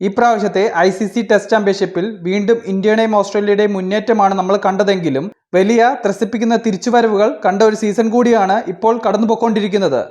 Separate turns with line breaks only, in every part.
ഇപ്രാവശ്യത്തെ I C C test ചാമ്പ്യൻഷിപ്പിൽ വീണ്ടും ഇന്ത്യയുടെയും ഓസ്ട്രേലിയയുടെയും മുന്നേറ്റമാണ് നമ്മൾ കണ്ടതെങ്കിലും വലിയ ത്രസിപ്പിക്കുന്ന തിരിച്ചുവരവുകൾ കണ്ട ഒരു സീസൺ കൂടിയാണ് ഇപ്പോൾ കടന്നുപോയിക്കൊണ്ടിരിക്കുന്നത്.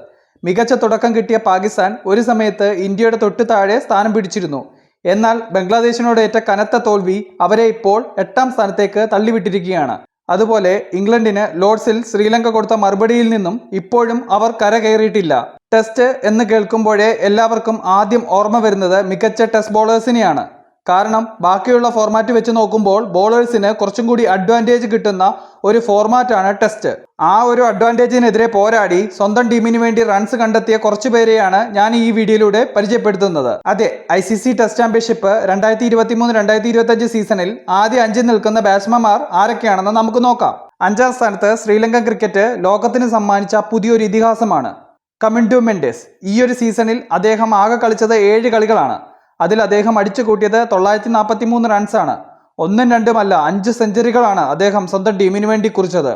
മികച്ച തുടക്കം കിട്ടിയ പാകിസ്ഥാൻ ഒരു സമയത്ത് ഇന്ത്യയുടെ തൊട്ടു താഴെ സ്ഥാനം പിടിച്ചിരുന്നു. എന്നാൽ ബംഗ്ലാദേശിനോട് ഏറ്റ കനത്ത തോൽവി അവരെ ഇപ്പോൾ എട്ടാം സ്ഥാനത്തേക്ക് തള്ളിവിട്ടിരിക്കുകയാണ്. അതുപോലെ ഇംഗ്ലണ്ടിന് ലോർഡ്സിൽ ശ്രീലങ്ക കൊടുത്ത മറുപടിയിൽ നിന്നും ഇപ്പോഴും അവർ കരകയറിയിട്ടില്ല. ടെസ്റ്റ് എന്ന് കേൾക്കുമ്പോഴേ എല്ലാവർക്കും ആദ്യം ഓർമ്മ വരുന്നത് മികച്ച ടെസ്റ്റ് ബോളേഴ്സിനെയാണ്. കാരണം ബാക്കിയുള്ള ഫോർമാറ്റ് വെച്ച് നോക്കുമ്പോൾ ബോളേഴ്സിന് കുറച്ചും കൂടി അഡ്വാന്റേജ് കിട്ടുന്ന ഒരു ഫോർമാറ്റാണ് ടെസ്റ്റ് ആ ഒരു അഡ്വാന്റേജിനെതിരെ പോരാടി സ്വന്തം ടീമിന് വേണ്ടി റൺസ് കണ്ടെത്തിയ കുറച്ചു പേരെയാണ് ഞാൻ ഈ വീഡിയോയിലൂടെ പരിചയപ്പെടുത്തുന്നത്. അതെ I C C test championship രണ്ടായിരത്തി ഇരുപത്തി മൂന്ന് രണ്ടായിരത്തി ഇരുപത്തഞ്ച് സീസണിൽ ആദ്യ അഞ്ചിൽ നിൽക്കുന്ന ബാറ്റ്സ്മാൻമാർ ആരൊക്കെയാണെന്ന് നമുക്ക് നോക്കാം. അഞ്ചാം സ്ഥാനത്ത് ശ്രീലങ്കൻ ക്രിക്കറ്റ് ലോകത്തിന് സമ്മാനിച്ച പുതിയൊരു ഇതിഹാസമാണ്. കമിൻഡു മെൻഡേസ്. ഈ ഒരു സീസണിൽ അദ്ദേഹം ആകെ കളിച്ചത് ഏഴ് കളികളാണ്. അതിൽ അദ്ദേഹം അടിച്ചു കൂട്ടിയത് തൊള്ളായിരത്തി നാൽപ്പത്തി മൂന്ന് റൺസാണ്. ഒന്നും രണ്ടുമല്ല അഞ്ച് സെഞ്ചുറികളാണ് അദ്ദേഹം സ്വന്തം ടീമിന് വേണ്ടി കുറിച്ചത്.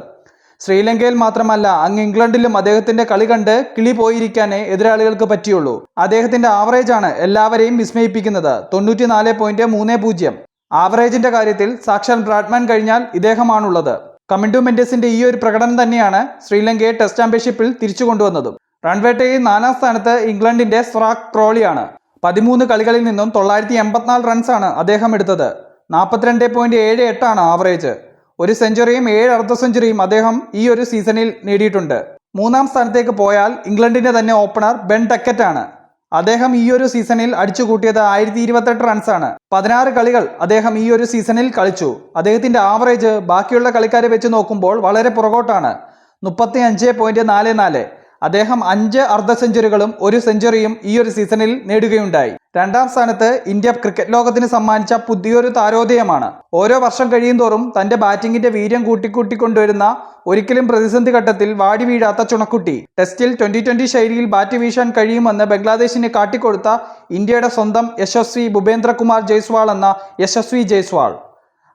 ശ്രീലങ്കയിൽ മാത്രമല്ല അങ്ങ് ഇംഗ്ലണ്ടിലും അദ്ദേഹത്തിന്റെ കളി കണ്ട് കിളി പോയിരിക്കാനേ എതിരാളികൾക്ക് പറ്റിയുള്ളൂ. അദ്ദേഹത്തിന്റെ ആവറേജാണ് എല്ലാവരെയും വിസ്മയിപ്പിക്കുന്നത് തൊണ്ണൂറ്റി നാല് പോയിന്റ് മൂന്ന് പൂജ്യം. ആവറേജിന്റെ കാര്യത്തിൽ സാക്ഷാൽ ബ്രാഡ്മാൻ കഴിഞ്ഞാൽ ഇദ്ദേഹമാണുള്ളത്. കമിൻഡു മെൻഡസിന്റെ ഈ ഒരു പ്രകടനം തന്നെയാണ് ശ്രീലങ്കയെ ടെസ്റ്റ് ചാമ്പ്യൻഷിപ്പിൽ തിരിച്ചു കൊണ്ടുവന്നതും. റൺവേട്ടയിൽ നാലാം സ്ഥാനത്ത് ഇംഗ്ലണ്ടിന്റെ സ്രാക് ക്രോളിയാണ് പതിമൂന്ന് കളികളിൽ നിന്നും തൊള്ളായിരത്തി എൺപത്തിനാല് റൺസാണ് അദ്ദേഹം എടുത്തത്. നാൽപ്പത്തിരണ്ട് പോയിന്റ് ഏഴ് എട്ടാണ് ആവറേജ്. ഒരു സെഞ്ചുറിയും ഏഴ് അർദ്ധ സെഞ്ചുറിയും അദ്ദേഹം ഈ ഒരു സീസണിൽ നേടിയിട്ടുണ്ട്. മൂന്നാം സ്ഥാനത്തേക്ക് പോയാൽ ഇംഗ്ലണ്ടിന്റെ തന്നെ ഓപ്പണർ ബെൻ ടക്കറ്റ് ആണ് അദ്ദേഹം ഈ ഒരു സീസണിൽ അടിച്ചു കൂട്ടിയത് ആയിരത്തി ഇരുപത്തെട്ട് റൺസാണ്. പതിനാറ് കളികൾ അദ്ദേഹം ഈ ഒരു സീസണിൽ കളിച്ചു. അദ്ദേഹത്തിന്റെ ആവറേജ് ബാക്കിയുള്ള കളിക്കാരെ വെച്ച് നോക്കുമ്പോൾ വളരെ പുറകോട്ടാണ്. മുപ്പത്തി അഞ്ച് പോയിന്റ് നാല് നാല്. അദ്ദേഹം അഞ്ച് അർദ്ധ സെഞ്ചുറികളും ഒരു സെഞ്ചുറിയും ഈ ഒരു സീസണിൽ നേടുകയുണ്ടായി. രണ്ടാം സ്ഥാനത്ത് ഇന്ത്യ ക്രിക്കറ്റ് ലോകത്തിന് സമ്മാനിച്ച പുതിയൊരു താരോദയമാണ്. ഓരോ വർഷം കഴിയുന്തോറും തന്റെ ബാറ്റിംഗിന്റെ വീര്യം കൂട്ടിക്കൂട്ടിക്കൊണ്ടുവരുന്ന ഒരിക്കലും പ്രതിസന്ധി ഘട്ടത്തിൽ വാടി വീഴാത്ത ചുണക്കുട്ടി. ടെസ്റ്റിൽ ട്വന്റി ട്വന്റി ശൈലിയിൽ ബാറ്റ് വീശാൻ കഴിയുമെന്ന് ബംഗ്ലാദേശിന് കാട്ടിക്കൊടുത്ത ഇന്ത്യയുടെ സ്വന്തം യശസ്വി ഭൂപേന്ദ്രകുമാർ ജയ്സ്വാൾ എന്ന യശസ്വി ജയ്സ്വാൾ.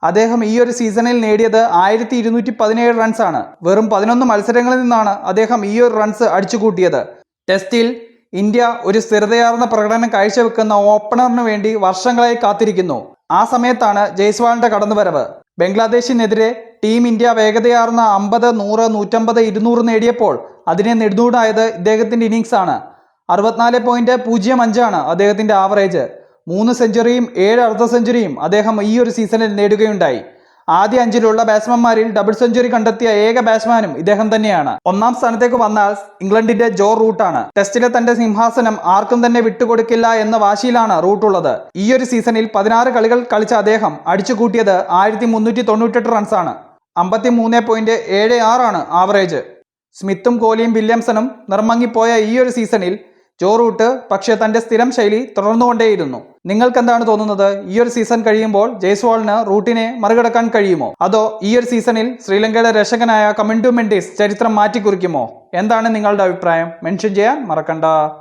അദ്ദേഹം ഈ ഒരു സീസണിൽ നേടിയത് ആയിരത്തി ഇരുന്നൂറ്റി പതിനേഴ് റൺസാണ്. വെറും പതിനൊന്ന് മത്സരങ്ങളിൽ നിന്നാണ് അദ്ദേഹം ഈ ഒരു റൺസ് അടിച്ചുകൂട്ടിയത്. ടെസ്റ്റിൽ ഇന്ത്യ ഒരു സ്ഥിരതയാർന്ന പ്രകടനം കാഴ്ചവെക്കുന്ന ഓപ്പണറിന് വേണ്ടി വർഷങ്ങളായി കാത്തിരിക്കുന്നു. ആ സമയത്താണ് ജയ്സ്വാളിന്റെ കടന്നുവരവ്. ബംഗ്ലാദേശിനെതിരെ ടീം ഇന്ത്യ വേഗതയാർന്ന അമ്പത് നൂറ് നൂറ്റമ്പത് ഇരുന്നൂറ് നേടിയപ്പോൾ അതിനെ നെടുന്നൂടായത് ഇദ്ദേഹത്തിന്റെ ഇന്നിങ്സ് ആണ് അറുപത്തിനാല് പോയിന്റ് പൂജ്യം അഞ്ചാണ് അദ്ദേഹത്തിന്റെ ആവറേജ്. മൂന്ന് സെഞ്ചുറിയും ഏഴ് അർദ്ധ സെഞ്ചുറിയും അദ്ദേഹം ഈ ഒരു സീസണിൽ നേടുകയുണ്ടായി. ആദ്യ അഞ്ചിലുള്ള ബാറ്റ്സ്മാൻമാരിൽ ഡബിൾ സെഞ്ചുറി കണ്ടെത്തിയ ഏക ബാറ്റ്സ്മാനും ഇദ്ദേഹം തന്നെയാണ്. ഒന്നാം സ്ഥാനത്തേക്ക് വന്നാൽ ഇംഗ്ലണ്ടിന്റെ ജോ റൂട്ടാണ്. ടെസ്റ്റിലെ തന്റെ സിംഹാസനം ആർക്കും തന്നെ വിട്ടുകൊടുക്കില്ല എന്ന വാശിയിലാണ് റൂട്ടുള്ളത്. ഈ ഒരു സീസണിൽ പതിനാറ് കളികൾ കളിച്ച അദ്ദേഹം അടിച്ചുകൂട്ടിയത് ആയിരത്തി മുന്നൂറ്റി തൊണ്ണൂറ്റെട്ട് റൺസാണ്. അമ്പത്തി മൂന്ന് പോയിന്റ് ഏഴ് ആറാണ് ആവറേജ്. സ്മിത്തും കോഹ്ലിയും വില്യംസണും നിർമ്മങ്ങിപ്പോയ ഈ ഒരു സീസണിൽ ജോ റൂട്ട് പക്ഷേ തന്റെ സ്ഥിരം ശൈലി തുടർന്നുകൊണ്ടേയിരുന്നു. നിങ്ങൾക്കെന്താണ് തോന്നുന്നത്? ഈ ഒരു സീസൺ കഴിയുമ്പോൾ ജയ്സ്വാളിന് റൂട്ടിനെ മറികടക്കാൻ കഴിയുമോ? അതോ ഈ ഒരു സീസണിൽ ശ്രീലങ്കയുടെ രക്ഷകനായ കമിൻഡു മെൻഡിസ് ചരിത്രം മാറ്റിക്കുറിക്കുമോ? എന്താണ് നിങ്ങളുടെ അഭിപ്രായം? മെൻഷൻ ചെയ്യാൻ മറക്കണ്ട.